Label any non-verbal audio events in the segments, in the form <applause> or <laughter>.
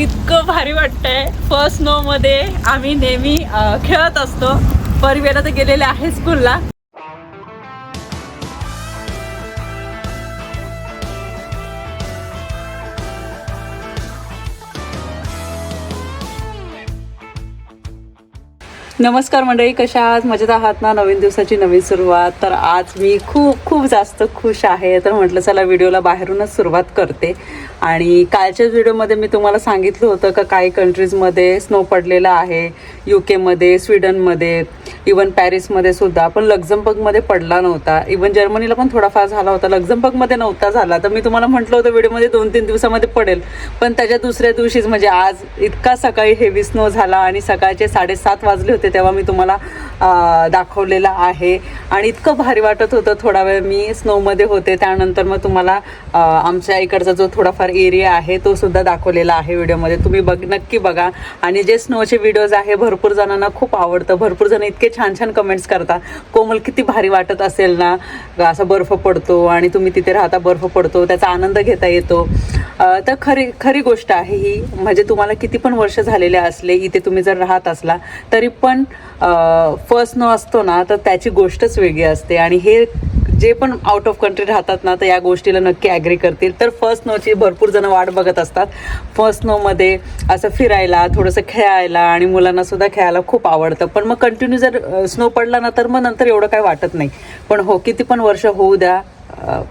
इतकं भारी वाटतंय. फर्स्ट स्नो मध्ये आम्ही नेहमी खेळत असतो. परिवेला तर गेलेले आहे स्कूलला नमस्कार मंडळी कशा आहात? मजेत आहात ना? नवीन दिवसाची नवीन सुरुवात. तर आज मी खूप खूप जास्त खुश आहे. तर म्हटलं चला व्हिडिओला बाहेरूनच सुरुवात करते. आणि कालच्याच व्हिडिओमध्ये मी तुम्हाला सांगितलं होतं का काही कंट्रीजमध्ये स्नो पडलेला आहे. यू केमध्ये स्वीडनमध्ये इवन पॅरिसमध्ये सुद्धा. पण लक्झमबर्गमध्ये पडला नव्हता. इवन जर्मनीला पण थोडाफार झाला होता. लक्झमबर्गमध्ये नव्हता झाला. तर मी तुम्हाला म्हटलं होतं व्हिडिओमध्ये दोन तीन दिवसामध्ये पडेल. पण त्याच्या दुसऱ्या दिवशीच म्हणजे आज इतका सकाळी हेवी स्नो झाला आणि सकाळचे साडेसात वाजले होते. तेव्हा मी तुम्हाला दाखवलेलं दाखवलेला आहे. आणि इतकं भारी वाटत होतं. थोडा वेळ मी स्नोमध्ये होते. त्यानंतर मग तुम्हाला आमच्या इकडचा जो थोडाफार एरिया आहे तो सुद्धा दाखवलेला आहे व्हिडिओमध्ये. तुम्ही बघ नक्की बघा. आणि जे स्नोचे व्हिडिओज आहे भरपूर जणांना खूप आवडतं. भरपूर जण इतके छान छान कमेंट्स करतात कोमल किती भारी वाटत असेल ना? असा बर्फ पडतो आणि तुम्ही तिथे राहता बर्फ पडतो. त्याचा आनंद घेता येतो. तर खरी खरी गोष्ट आहे ही. म्हणजे तुम्हाला किती पण वर्ष झालेले असले इथे तुम्ही जर राहत असला तरी पण फर्स्ट न असतो ना तर त्याची गोष्टच वेगळी असते. आणि हे जे पण आउट ऑफ कंट्री राहतात ना तर या गोष्टीला नक्की ॲग्री करतील. तर फर्स्ट नोची भरपूर जण वाट बघत असतात. फर्स्ट नोमध्ये असं फिरायला थोडंसं खेळायला आणि मुलांना सुद्धा खेळायला खूप आवडतं. पण मग कंटिन्यू जर स्नो पडला ना तर मग नंतर एवढं काय वाटत नाही. पण हो किती पण वर्ष होऊ द्या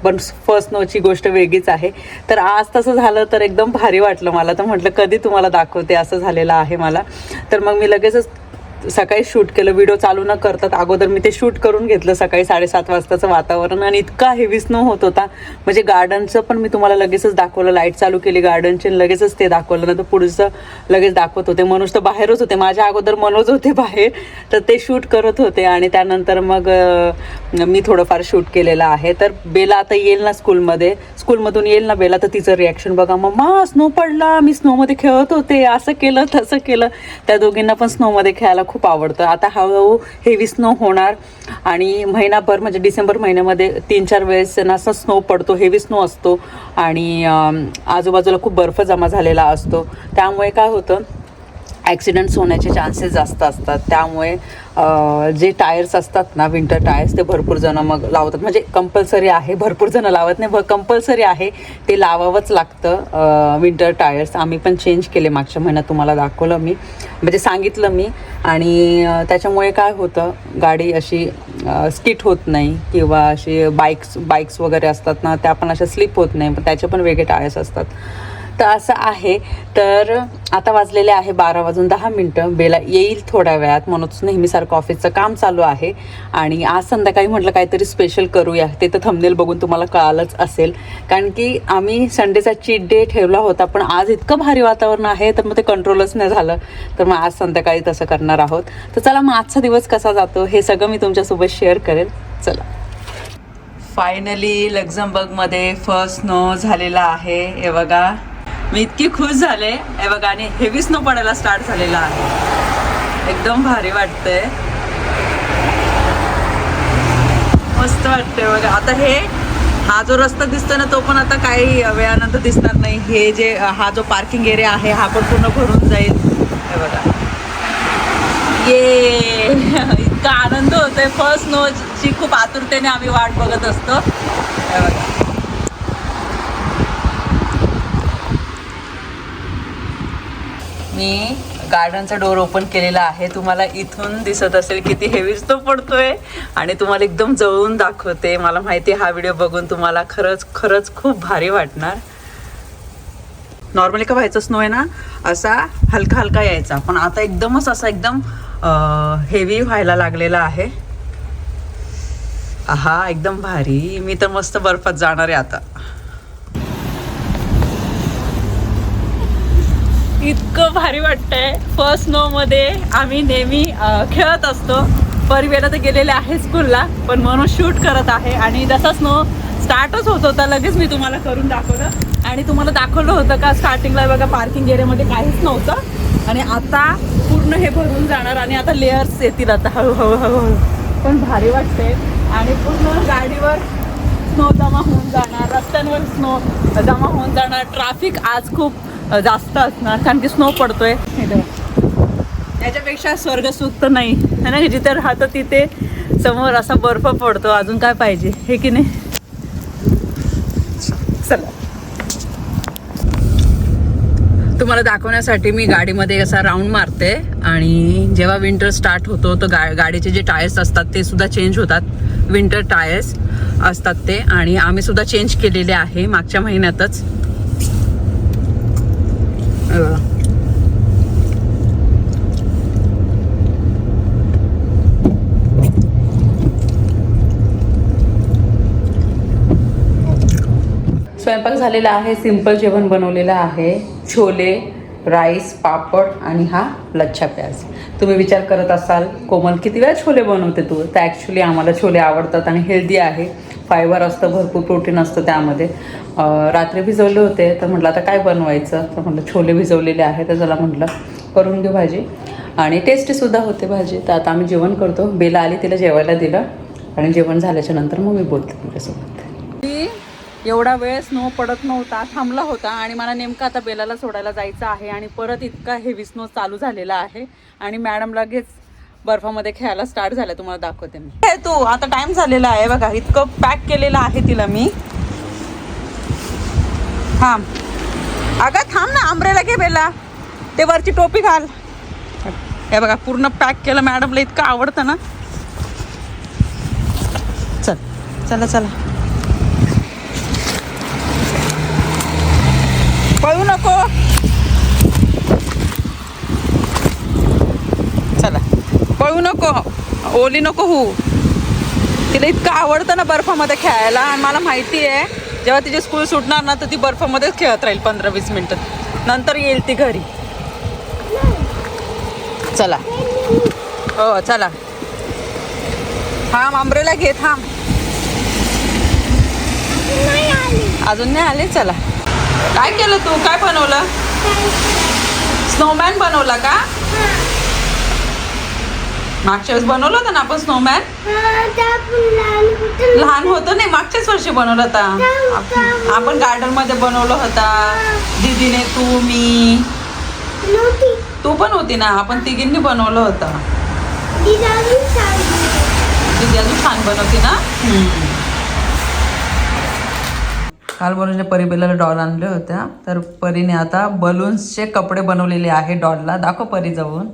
पण फर्स्ट नोची गोष्ट वेगळीच आहे. तर आज तसं झालं तर एकदम भारी वाटलं मला. तर म्हटलं कधी तुम्हाला दाखवते असं झालेलं आहे मला. तर मग मी लगेचच सकाळी शूट केलं व्हिडिओ चालू न करतात अगोदर मी ते शूट करून घेतलं सकाळी साडेसात वाजताचं वातावरण आणि इतका हेवी स्नो होत होता. म्हणजे गार्डनचं पण मी तुम्हाला लगेचच दाखवलं लाइट चालू केली गार्डनचे आणि लगेचच ते दाखवलं नंतर पुढचं लगेच दाखवत होते. मनोज तर बाहेरच होते माझ्या अगोदर मनोज होते बाहेर तर ते शूट करत होते आणि त्यानंतर मग मी थोडंफार शूट केलेलं आहे. तर बेला आता येईल ना स्कूलमध्ये स्कूलमधून येईल ना बेला तर तिचं रिॲक्शन बघा. मम्मा स्नो पडला. मी स्नोमध्ये खेळत होते. असं केलं तसं केलं. त्या दोघींना पण स्नोमध्ये खेळायला खूप आवडतं. आता हळूहळू हेवी स्नो होणार आणि महिनाभर म्हणजे डिसेंबर महिन्यामध्ये तीन चार वेळेस ना स्नो पडतो हेवी स्नो असतो आणि आजूबाजूला खूप बर्फ जमा झालेला असतो. त्यामुळे काय होतं ॲक्सिडेंट्स होण्याचे चान्सेस जास्त असतात. त्यामुळे जे टायर्स असतात ना विंटर टायर्स ते भरपूर जणं मग लावतात. म्हणजे कंपल्सरी आहे भरपूर जणं लावत नाही कंपल्सरी आहे ते लावावंच लागतं विंटर टायर्स आम्ही पण चेंज केले मागच्या महिन्यात तुम्हाला दाखवलं मी. म्हणजे सांगितलं मी. आणि त्याच्यामुळे काय होतं गाडी अशी स्किट होत नाही किंवा अशी बाईक्स बाईक्स वगैरे असतात ना त्या पण अशा स्लिप होत नाही. पण त्याचे पण वेगळे टायर्स असतात. तर असं आहे. तर आता वाजलेले आहे बारा वाजून दहा मिनटं. बेला येईल थोड्या वेळात. म्हणूनच नेहमीसारखं ऑफिसचं काम चालू आहे. आणि आज संध्याकाळी म्हटलं काहीतरी स्पेशल करूया. ते तर थंबनेल बघून तुम्हाला कळालंच असेल. कारण की आम्ही संडेचा चीट डे ठेवला होता पण आज इतकं भारी वातावरण आहे तर मग ते कंट्रोलच नाही झालं. तर मग आज संध्याकाळी तसं करणार आहोत. तर चला मग आजचा दिवस कसा जातो हे सगळं मी तुमच्यासोबत शेअर करेल. चला. फायनली लक्झमबर्गमध्ये फर्स्ट स्नो झालेला आहे. हे बघा. मी इतकी खुश झाले. हे बघा आणि हेवी स्नो पडायला स्टार्ट झालेला आहे. एकदम भारी वाटतंय. मस्त वाटतंय बघा. आता हे हा जो रस्ता दिसतोय ना तो पण आता काही वेळानंतर दिसणार नाही. हे जे हा जो पार्किंग एरिया आहे हा पण पूर्ण भरून जाईल. हे बघा. ये इतका आनंद होतोय. फर्स्ट नोची खूप आतुरतेने आम्ही वाट बघत असतो हे बघा मी गार्डनचा डोर ओपन केलेला आहे. तुम्हाला इथून दिसत असेल किती हेवीच तो पडतोय. आणि तुम्हाला एकदम जवळून दाखवते. मला माहिती आहे हा व्हिडिओ बघून तुम्हाला खरंच खरंच खूप भारी वाटणार. नॉर्मली का व्हायचा स्नो आहे ना? असा हलका हलका यायचा. पण आता एकदमच असा एकदम हेवी व्हायला लागलेला आहे. हा एकदम भारी. मी तर मस्त बर्फात जाणार आहे आता. इतकं भारी वाटतंय. फर्स्ट स्नो मध्ये आम्ही नेहमी खेळत असतो. परिवेला तर गेलेले आहे स्कूलला पण म्हणून शूट करत आहे. आणि जसा स्नो स्टार्टच होत होता लगेच मी तुम्हाला करून दाखवलं. आणि तुम्हाला दाखवलं होतं का स्टार्टिंगला बघा पार्किंग एरियामध्ये काहीच नव्हतं. आणि आता पूर्ण हे भरून जाणार आणि आता लेअर्स येतील आता हळूहळू हळूहळू. पण भारी वाटते आणि पूर्ण गाडीवर स्नो जमा होऊन जाणार रस्त्यांवर स्नो जमा होऊन जाणार. ट्रॅफिक आज खूप जास्त असणार कारण की स्नो पडतोय. इथे. याच्यापेक्षा स्वर्ग सुख तर नाही. है ना जिथे राहतं तिथे समोर असा बर्फ पडतो अजून काय पाहिजे? हे की नाही? चला. तुम्हाला दाखवण्यासाठी मी गाडीमध्ये असा राऊंड मारते आणि जेव्हा विंटर स्टार्ट होतो तर गा गाडीचे जे टायर्स असतात ते सुद्धा चेंज होतात. विंटर टायर्स असतात ते. आणि आम्ही सुद्धा चेंज केलेले आहे मागच्या महिन्यातच. हे स्वयंपाक झालेला आहे सिंपल जेवण बनवलेलं आहे. छोले राईस पापड आणि हा लच्छा प्याज. तुम्ही विचार करत असाल कोमल किती वेळा छोले बनवते तू? तर ॲक्च्युली आम्हाला छोले आवडतात आणि हेल्दी आहे. फायबर असतं भरपूर प्रोटीन असतं त्यामध्ये. रात्री भिजवले होते तर म्हटलं आता काय बनवायचं? तर म्हटलं छोले भिजवलेले आहे तर चला म्हटलं करून घेऊ भाजी. आणि टेस्टीसुद्धा होते भाजी. तर आता आम्ही जेवण करतो. बेला आली तिला जेवायला दिलं. आणि जेवण झाल्याच्यानंतर मग मी बोलते तुमच्यासोबत एवढा वेळ स्नो पडत नव्हता थांबला होता. आणि मला नेमकं आता बेलाला सोडायला जायचं आहे. आणि परत इतका हेवी स्नो चालू झालेला आहे. आणि मॅडम लगेच बर्फामध्ये खेळायला स्टार्ट झालं तुम्हाला दाखवते मी. तू आता टाइम झालेला आहे बघा इतकं पॅक केलेलं आहे तिला मी. थांब. अगं थांब ना आंब्रेला घे बेला. ते वरची टोपी घाल. हे बघा पूर्ण पॅक केलं. मॅडमला इतकं आवडतं ना. चल चला चला. पळू नको चला पळू नको. ओली नको हो तिला इतकं आवडतं ना बर्फामध्ये खेळायला आणि मला माहिती आहे जेव्हा तिची स्कूल सुटणार ना तर ती बर्फामध्येच खेळत राहील पंधरा वीस मिनटं. नंतर येईल ती घरी. चला. हो चला. थांब आंब्रेला घे थांब. अजून नाही आले? चला. काय केलं तू? काय बनवलं? स्नोमॅन बनवला का? मागच्या वेळेस बनवलं होतं ना आपण स्नोमॅन लहान होतं नाही मागच्याच वर्षी बनवलं होता. आपण गार्डनमध्ये बनवलं होता. दीदीने तू मी. तू पण होती ना आपण तिघींनी बनवलं होतं. दीदी अजून छान बनवते ना? काल बनवून परीबेला डॉल आणल्या होत्या. तर परीने आता बलून्सचे कपडे बनवलेले आहे डॉलला दाखव परी जाऊन.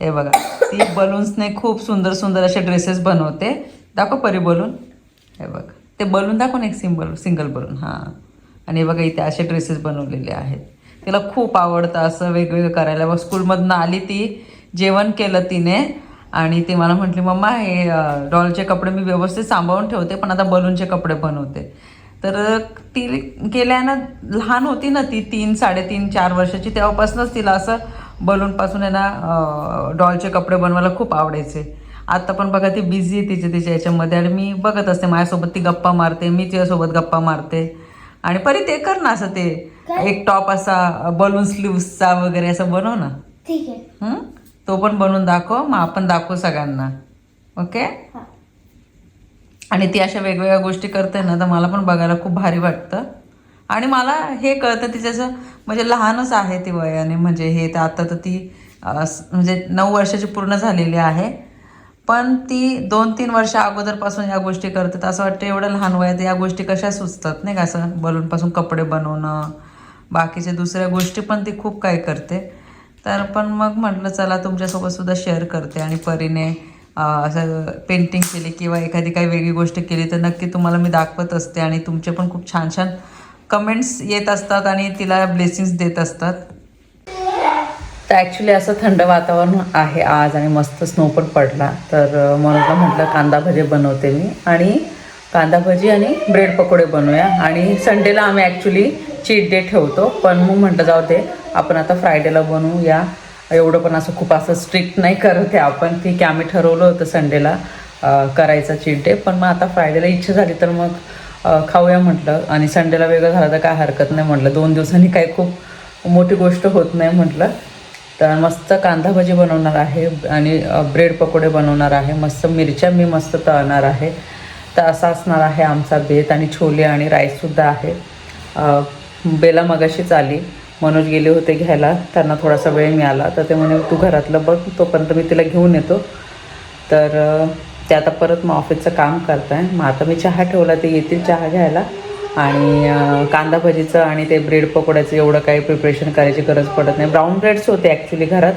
हे बघा ती बलून्सने खूप सुंदर सुंदर असे ड्रेसेस बनवते. दाखव परी बलून हे बघा ते बलून दाखव ना एक सिंबल सिंगल बलून हां. आणि हे बघा इथे असे ड्रेसेस बनवलेले आहेत. तिला खूप आवडतं असं वेगवेगळं करायला. बघ स्कूलमधनं आली ती जेवण केलं तिने. आणि ती मला म्हटली मम्मा हे डॉलचे कपडे मी व्यवस्थित सांभाळून ठेवते पण आता बलूनचे कपडे बनवते. तर ती गेल्यानं लहान होती ना ती तीन साडेतीन चार वर्षाची तेव्हापासूनच तिला असं बलूनपासून आहे ना डॉलचे कपडे बनवायला खूप आवडायचे. आता पण बघा ती बिझी आहे तिच्या तिच्या याच्यामध्ये आणि मी बघत असते माझ्यासोबत ती गप्पा मारते मी तिच्यासोबत गप्पा मारते. आणि परी ते कर ना असं ते एक टॉप असा बलून स्लीव्सचा वगैरे असं बनव ना. ठीक आहे. हं? तो पण बनवून दाखव मग आपण दाखवू सगळ्यांना. ओके. आणि ती अशा वेगवेगळ्या गोष्टी करते ना तर मला पण बघायला खूप भारी वाटतं. आणि मला हे कळतं तिच्याचं म्हणजे लहानच आहे ती वयाने म्हणजे हे तर आता तर ती म्हणजे नऊ वर्षाची पूर्ण झालेली आहे. पण ती दोन तीन वर्ष अगोदरपासून या गोष्टी करते तर असं वाटतं एवढं लहान वयात या गोष्टी कशा सुचतात नाही का? असं बलूनपासून कपडे बनवणं बाकीच्या दुसऱ्या गोष्टी पण ती खूप काय करते. तर पण मग म्हटलं चला तुमच्यासोबत सुद्धा शेअर करते. आणि परीने असं पेंटिंग केली किंवा एखादी काही वेगळी गोष्ट केली तर नक्की तुम्हाला मी दाखवत असते. आणि तुमचे पण खूप छान छान कमेंट्स येत असतात आणि तिला ब्लेसिंग्स देत असतात. तर ॲक्च्युली असं थंड वातावरण आहे आज आणि मस्त स्नो पण पडला. तर अं, मनोजला म्हटलं कांदा भजे बनवते मी. आणि कांदा भजी आणि ब्रेड पकोडे बनवूया. आणि संडेला आम्ही ॲक्च्युली चीट डे ठेवतो. पण मग म्हटलं जाऊ दे आपण आता फ्रायडेला बनवूया. एवढं पण असं खूप असं स्ट्रिक्ट नाही करत आहे आपण. ठीक आहे आम्ही ठरवलं होतं संडेला करायचा चीट डे पण मग आता फ्रायडेला इच्छा झाली तर मग खाऊया म्हटलं. आणि संडेला वेगळं झालं तर काय हरकत नाही म्हटलं. दोन दिवसांनी काही खूप मोठी गोष्ट होत नाही म्हटलं. तर मस्त कांदा भजी बनवणार आहे आणि ब्रेड पकोडे बनवणार आहे. मस्त मिरच्या मी मस्त तळणार आहे. तर असा असणार आहे आमचा बेत आणि छोले आणि राईससुद्धा आहे. बेला मगाशीच आली मनोज गेले होते घ्यायला. त्यांना थोडासा वेळ मिळाला. तर ते म्हणे तू घरातलं बघ तोपर्यंत मी तिला घेऊन येतो. तर ते आता परत मग ऑफिसचं काम करत आहे मग आता मी चहा ठेवला ते येतील चहा घ्यायला. आणि कांदा भजीचं आणि ते ब्रेड पकोड्याचं एवढं काही प्रिपरेशन करायची गरज पडत नाही. ब्राऊन ब्रेड्स होते ॲक्च्युली घरात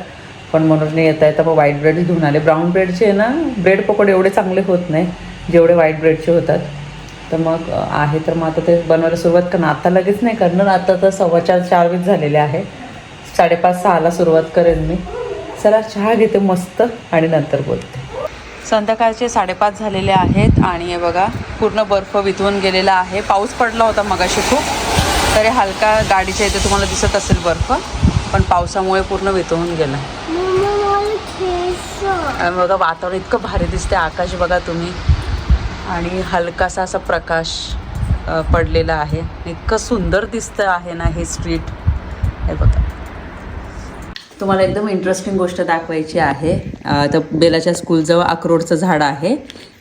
पण मनोजने येता येता मग व्हाईट ब्रेड घेऊन आले. ब्राऊन ब्रेडचे ना ब्रेड पकोडे एवढे चांगले होत नाही जेवढे व्हाईट ब्रेडचे होतात. तर मग आहे तर मग आता ते बनवायला सुरुवात करणं आता लगेच नाही करणार आता तर सव्वा चार चार वीस झालेले आहे. साडेपाच सहाला सुरुवात करेन मी. चला चहा घेते मस्त आणि नंतर बोलते. संध्याकाळचे साडेपाच झालेले आहेत आणि हे बघा पूर्ण बर्फ विधवून गेलेला आहे. पाऊस पडला होता मगाशी खूप तरी हलका गाडीच्या इथे तुम्हाला दिसत असेल बर्फ पण पावसामुळे पूर्ण वितळून गेलं. आणि बघा वातावरण इतकं भारी दिसते आकाश बघा तुम्ही. आणि हलकासा असा प्रकाश पडलेला आहे. इतकं सुंदर दिसतं आहे ना हे स्ट्रीट. हे बघा. तुम्हाला एकदम इंटरेस्टिंग गोष्ट दाखवायची आहे. तर बेलाच्या स्कूलजवळ अक्रोडचं झाड आहे.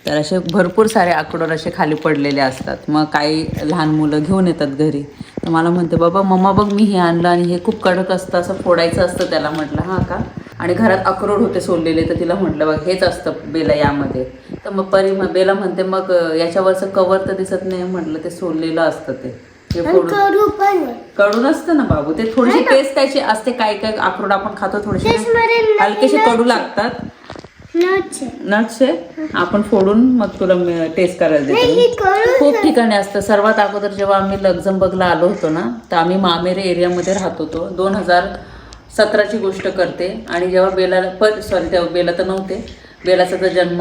तर असे भरपूर सारे अक्रोड असे खाली पडलेले असतात. मग काही लहान मुलं घेऊन येतात घरी. तर मला म्हणते बाबा मम्मा बघ मी हे आणलं आणि हे खूप कडक असतं. असं फोडायचं असतं त्याला म्हटलं हां का? आणि घरात अक्रोड होते सोडलेले तर तिला म्हटलं बघ हेच असतं बेला यामध्ये. तर मग परी बेला म्हणते मग याच्यावरचं कवर तर दिसत नाही. म्हटलं ते सोडलेलं असतं ते. फोडून. कडू पण. कडून असतं ना बाबू. ते थोडीशी टेस्ट त्याची असते काय काय अक्रोड आपण खातो त्याच्यामध्ये हलकेसे कडू लागतात. नच नट्स आहे आपण फोडून मग तुला टेस्ट करायला नाही देते ही खूप ठिकाणी असतं. सर्वात अगोदर जेव्हा आम्ही लक्झमबर्गला आलो होतो ना तर आम्ही मामेरे एरियामध्ये राहत होतो. दोन हजार सतराची गोष्ट करते. आणि जेव्हा बेलाला पर सॉरी तेव्हा बेला तर नव्हते. बेलाचा तर जन्म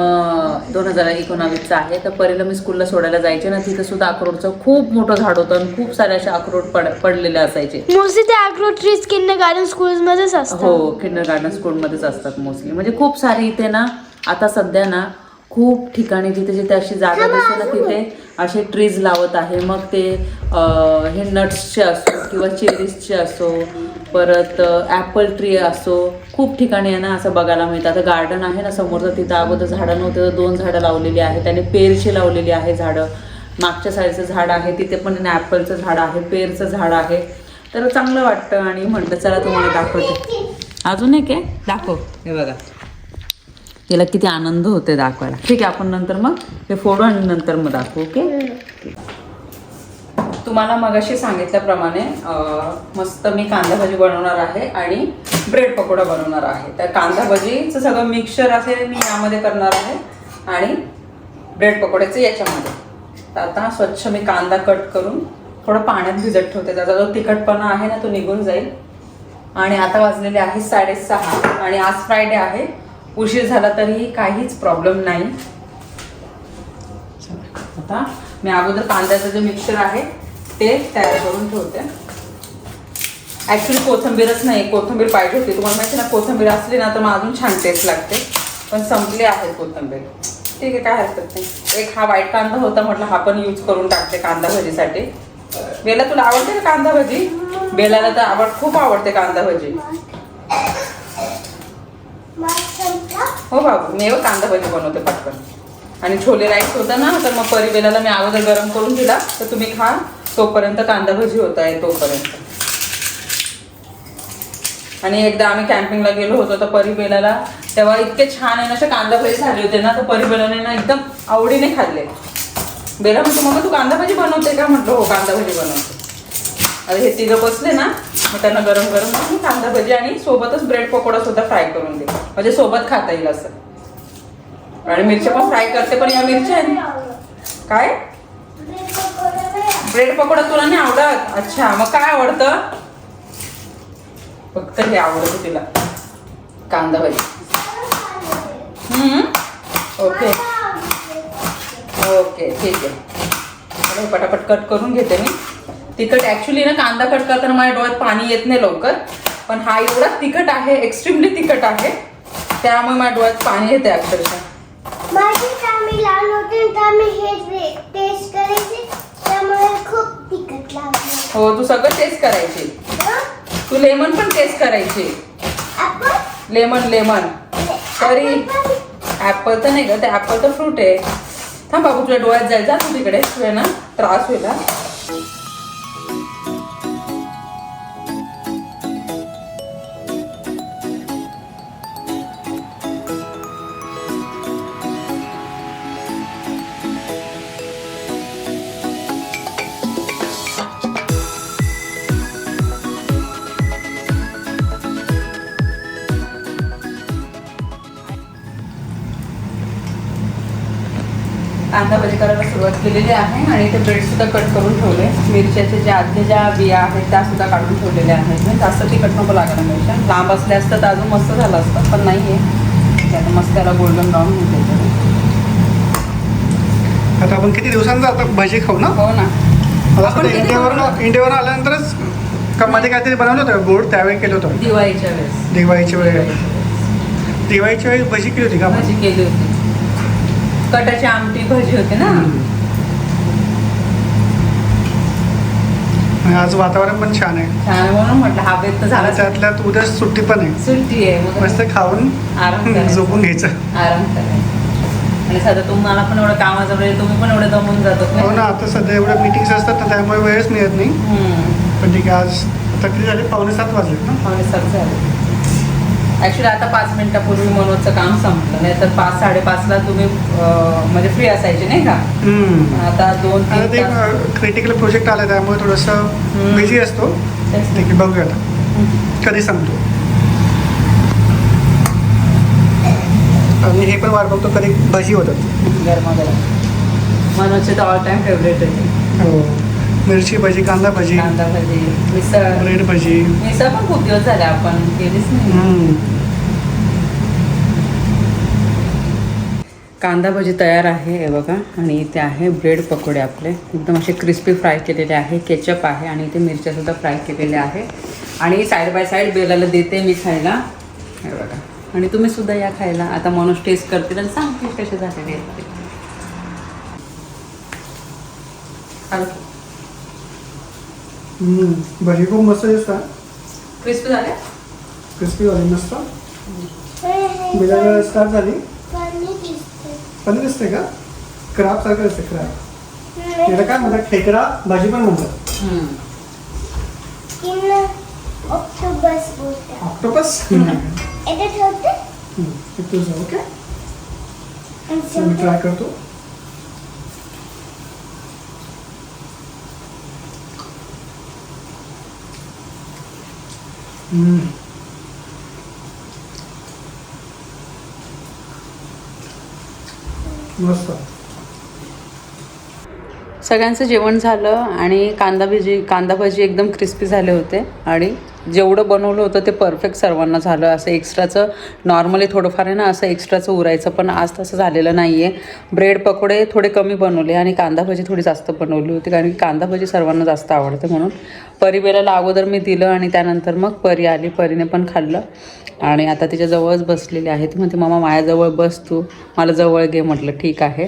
दोन हजार एकोणावीसचा आहे. तर परीला मी स्कूलला सोडायला जायचे ना तिथं सुद्धा अक्रोडचं खूप मोठं झाड होतं आणि खूप सारे असे अक्रोड पड पडलेले असायचे. मोस्टली ते agro trees kindergarten schools मध्येच असतात. हो किंडर गार्डन स्कूलमध्येच असतात मोस्टली म्हणजे खूप सारे इथे ना आता सध्या ना खूप ठिकाणी जिथे जिथे अशी जागा दिसते ना तिथे असे ट्रीज लावत आहे. मग ते हे नट्सचे असो किंवा चेरीजचे असो परत ॲपल ट्री असो खूप ठिकाणी आहे ना असं बघायला मिळतं. आता गार्डन आहे ना समोरचं तिथं अगोदर झाडं नव्हते तर दोन झाडं लावलेली आहे त्याने पेरची लावलेली आहे झाडं. मागच्या साईडचं झाड आहे तिथे पण ॲपलचं झाड आहे पेरचं झाड आहे. तर चांगलं वाटतं आणि म्हटलं चला तुम्हाला दाखवते. अजून एक आहे? दाखव. हे बघा. तिला किती आनंद होते दाखवायला. ठीक आहे आपण नंतर मग हे फोडू आणि नंतर मग दाखवू ओके? तुम्हाला मगाशी सांगितल्याप्रमाणे मस्त मी कांदा भजी बनवणार आहे आणि ब्रेड पकोडा बनवणार आहे. तर कांदा भजीचं सगळं मिक्सचर असे मी यामध्ये करणार आहे आणि ब्रेड पकोड्याचं याच्यामध्ये. तर आता स्वच्छ मी कांदा कट करून थोडं पाण्यात भिजत ठेवते. त्याचा जो तिखटपणा आहे ना तो निघून जाईल. आणि आता वाजलेले आहे साडेसहा आणि आज फ्रायडे आहे. उशीर झाला तरीही काहीच प्रॉब्लेम नाही. आता मी अगोदर कांद्याचं जे मिक्सर आहे ते तयार करून ठेवते. ॲक्च्युली कोथिंबीरच नाही कोथिंबीर पाहिजे होती. तुम्हाला माहिती ना कोथिंबीर असली ना तर मग अजून छान टेस्ट लागते. पण संपली आहे कोथिंबीर. ठीक आहे काय हरकत नाही. एक हा वाईट कांदा होता म्हटलं हा पण यूज करून टाकते कांदा भजीसाठी. बेला तुला आवडते ना कांदा भजी? बेलाला तर आवड खूप आवडते कांदा भजी. हो बाबू मी एवढं कांदा भजी बनवते पटकन. आणि छोले राईस होता ना तर मग परी बेलाला मी अगोदर गरम करून दिला तर तुम्ही खा. तोपर्यंत कांदा भजी होत आहे तोपर्यंत. आणि एकदा आम्ही कॅम्पिंगला गेलो होतो तर परिबेलाला तेव्हा इतके छान आहे ना असे कांदा भजी झाले होते ना तर परिबेलाने ना एकदम आवडीने खाल्ले. बेला म्हणतो मग तू कांदा भजी बनवते का? म्हटलं हो कांदा भजी बनवते. आता हे तिघं बसले ना मग त्यांना गरम गरम मी कांदा भजी आणि सोबतच ब्रेड पकोडा सुद्धा फ्राय करून दे. म्हणजे सोबत खाता येईल असं. आणि मिरच्या पण फ्राय करते पण या मिरच्या काय? ब्रेड पकोडा तुला नाही आवडत? अच्छा मग काय आवडतं? फक्त हे आवडतं तिला. कांदा भाजी ओके. ओके ठीक आहे. पटापट कट करून घेते मी. तिखट ॲक्च्युली ना कांदा कट करताना माझ्या डोळ्यात पाणी येत नाही लवकर. पण हा एवढा तिखट आहे एक्स्ट्रीमली तिखट आहे. त्यामुळे माझ्या डोळ्यात पाणी येते अक्षरशः माझी आम्ही लहान होते तर आम्ही हे टेस्ट करायचे त्यामुळे खूप तिखट लागलं हो तू सगळं टेस्ट करायची. तू लेमन पण टेस्ट करायची. Lemon lemon. तरी ऍपल तर नाही ग ते ऍपल तर फ्रूट आहे. थांब बाबू तुझ्या डोळ्यात जायचा तू तिकडे. तुझ्या ना त्रास होईल कांदा भजी करायला सुरुवात केलेली आहे आणि ते ब्रेड सुद्धा कट करून ठेवले. मिरच्याचे जे आधल्या ज्या बिया आहेत त्या सुद्धा काढून ठेवलेल्या आहेत. म्हणजे जास्त तिखट नको लागायला मिरच्या. लांब असल्या असतं तर अजून मस्त झालं असतं पण नाही आहे आता मस्त त्याला गोल्डन ब्राऊन द्यायचं आता आपण किती दिवसांचा आता भजी खाऊ ना? हो ना. इंडियावरून? इंडियावरून आल्यानंतरच मध्ये काहीतरी बनवलं होतं गोड त्यावेळी केलं होतं. दिवाळीच्या वेळेस. दिवाळीच्या वेळी. दिवाळीच्या वेळी भजी केली होती का भाजी केली होती. कटाची आमटी भजी होती ना? आज वातावरण पण छान आहे. छान म्हणून म्हटलं हा बेत तर झाला त्यातल्यात उद्या सुट्टी पण आहे. सुट्टी आहे मग मस्त खाऊन आराम करायचा. झोपून घ्यायचं. आराम करायचा. आणि सध्या तुम्हाला पण एवढं कामाचं वेळ तुम्ही पण एवढे दमून जातात हो ना आता सध्या एवढ्या मीटिंग्स असतात ना त्यामुळे वेळच मिळत नाही. पण ठीक आहे आज आता किती झाले पावणे सात वाजलेत ना? पावणे सात झाले. ॲक्च्युली आता पाच मिनिटापूर्वी मनोजचं काम संपलं. नाही तर पाच साडेपाचला तुम्ही म्हणजे फ्री असायचे नाही का. आता दोन ते क्रिटिकल प्रोजेक्ट आला त्यामुळे थोडंसं. बिझी असतो. बघूया. कधी सांगतो आणि हे पण वाट बघतो कधी भजी होतात. गरमागरम. मनोजचे तर ऑल टाइम फेवरेट आहे. हो. मिरची भजी कांदा भजी कांदा भजी मिसळ. ब्रेड भजी. मिसळ पण खूप दिवस झाले आपण केलीच नाही. कांदा भजी तयार आहे हे बघा. आणि इथे आहे ब्रेड पकोडे आपले. एकदम असे क्रिस्पी फ्राय केलेले आहे. केचप आहे आणि इथे मिरच्यासुद्धा फ्राय केलेल्या आहे. आणि साईड बाय साईड बेलाला देते मी खायला. हे बघा. आणि तुम्ही सुद्धा या खायला. आता माणूस टेस्ट करतील आणि सांगतील कसे झालेले आहेत. भजी खूप मस्त दिसतात क्रिस्पी झाले क्रिस्पी वाली मस्त बिलाला स्टार्ट झाली. फनी दिसते. का? क्राब सारखं दिसते क्राब याला काय म्हणतात? खेकडा भाजी पण म्हणतात. ऑक्टोबस. Octopus okay. आणि मी ट्राय करतो. मस्त. सगळ्यांचं जेवण झालं आणि कांदा भजी कांदा भजी एकदम क्रिस्पी झाले होते आणि जेवढं बनवलं होतं ते परफेक्ट सर्वांना झालं. असं एक्स्ट्राचं नॉर्मली थोडंफार आहे ना असं एक्स्ट्राचं उरायचं पण आज तसं झालेलं नाही आहे ब्रेड पकोडे थोडे कमी बनवले आणि कांदा भजी थोडी जास्त बनवली होती कारण की कांदा भजी सर्वांना जास्त आवडते म्हणून. परी बेलाला अगोदर मी दिलं आणि त्यानंतर मग परी आली. परीने पण खाल्लं. आणि आता तिच्याजवळच बसलेली आहे ती म्हणते मामा माझ्याजवळ बस तू. मला जवळ घे. म्हटलं ठीक आहे.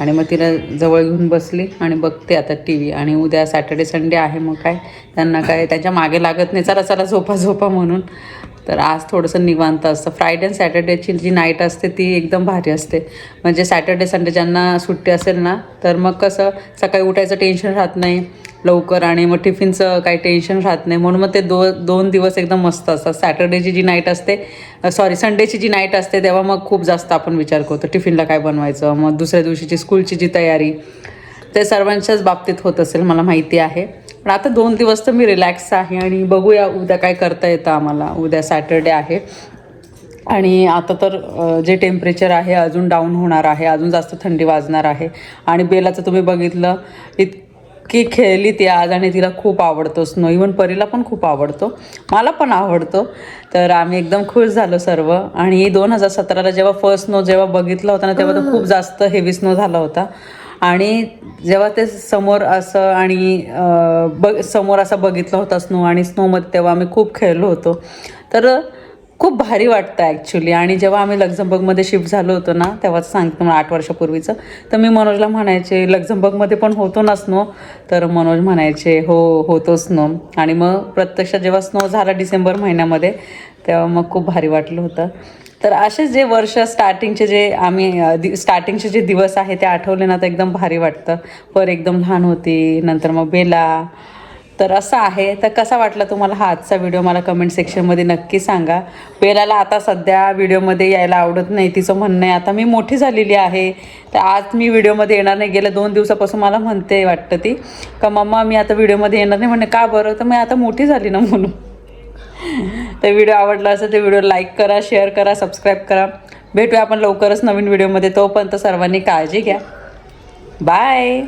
आणि मग तिला जवळ घेऊन बसली आणि बघते आता टी व्ही आणि उद्या सॅटर्डे संडे आहे मग काय? त्यांना काय त्यांच्या मागे लागत नाही. चला चला झोपा झोपा म्हणून. तर आज थोडंसं निवांत असतं. फ्रायडे आणि सॅटर्डेची जी नाईट असते ती एकदम भारी असते. म्हणजे सॅटर्डे संडे ज्यांना सुट्टी असेल ना तर मग कसं? सकाळी उठायचं टेन्शन राहत नाही. लवकर आणि मग टिफिनचं काही टेन्शन राहत नाही. म्हणून मग ते दो दोन दिवस एकदम मस्त असतात. सॅटर्डेची जी नाईट असते सॉरी संडेची जी नाईट असते तेव्हा मग खूप जास्त आपण विचार करतो टिफिनला काय बनवायचं? मग दुसऱ्या दिवशीची स्कूलची जी तयारी ते सर्वांच्याच बाबतीत होत असेल मला माहिती आहे. पण आता दोन दिवस तर मी रिलॅक्स आहे आणि बघूया उद्या काय करता येतं आम्हाला. उद्या सॅटर्डे आहे. आणि आता तर जे टेम्परेचर आहे अजून डाऊन होणार आहे अजून जास्त थंडी वाजणार आहे. आणि बेलाचं तुम्ही बघितलं इत इतकी खेळली ती आज आणि तिला खूप आवडतो. स्नो इवन परीला पण खूप आवडतो. मला पण आवडतो. तर आम्ही एकदम खुश झालो सर्व. आणि दोन हजार सतराला जेव्हा फर्स्ट स्नो जेव्हा बघितला होता ना तेव्हा तो खूप जास्त हेवी स्नो झाला होता. आणि जेव्हा ते समोर असं आणि अ, समोर असं बघितलं होता स्नो आणि स्नोमध्ये तेव्हा आम्ही खूप खेळलो होतो. तर खूप भारी वाटतं ॲक्च्युली आणि जेव्हा आम्ही लक्झमबर्गमध्ये शिफ्ट झालो होतो ना तेव्हाच सांगतो मला आठ वर्षापूर्वीचं. तर मी मनोजला म्हणायचे लक्झमबर्गमध्ये पण होतो ना स्नो तर मनोज म्हणायचे हो होतो स्नो आणि मग प्रत्यक्षात जेव्हा स्नो झाला डिसेंबर महिन्यामध्ये तेव्हा मग खूप भारी वाटलं होतं. तर असे जे वर्ष स्टार्टिंगचे जे आम्ही दि स्टार्टिंगचे जे दिवस आहे ते आठवले ना तर एकदम भारी वाटतं. पर एकदम लहान होती नंतर मग बेला तर असं आहे. तर कसा वाटला तुम्हाला हा आजचा व्हिडिओ मला कमेंट सेक्शनमध्ये नक्की सांगा. पेलाला आता सध्या व्हिडिओमध्ये यायला आवडत नाही तिचं म्हणणं आहे आता मी मोठी झालेली आहे. तर आज मी व्हिडिओमध्ये येणार नाही. गेल्या दोन दिवसापासून मला म्हणते वाटतं ती का मम्मा मी आता व्हिडिओमध्ये येणार नाही. म्हणणे का बरं? तर मी आता मोठी झाली ना म्हणून. <laughs> तर व्हिडिओ आवडला असेल तर व्हिडिओ लाईक करा शेअर करा सबस्क्राईब करा. भेटूया आपण लवकरच नवीन व्हिडिओमध्ये तोपर्यंत सर्वांनी काळजी घ्या. बाय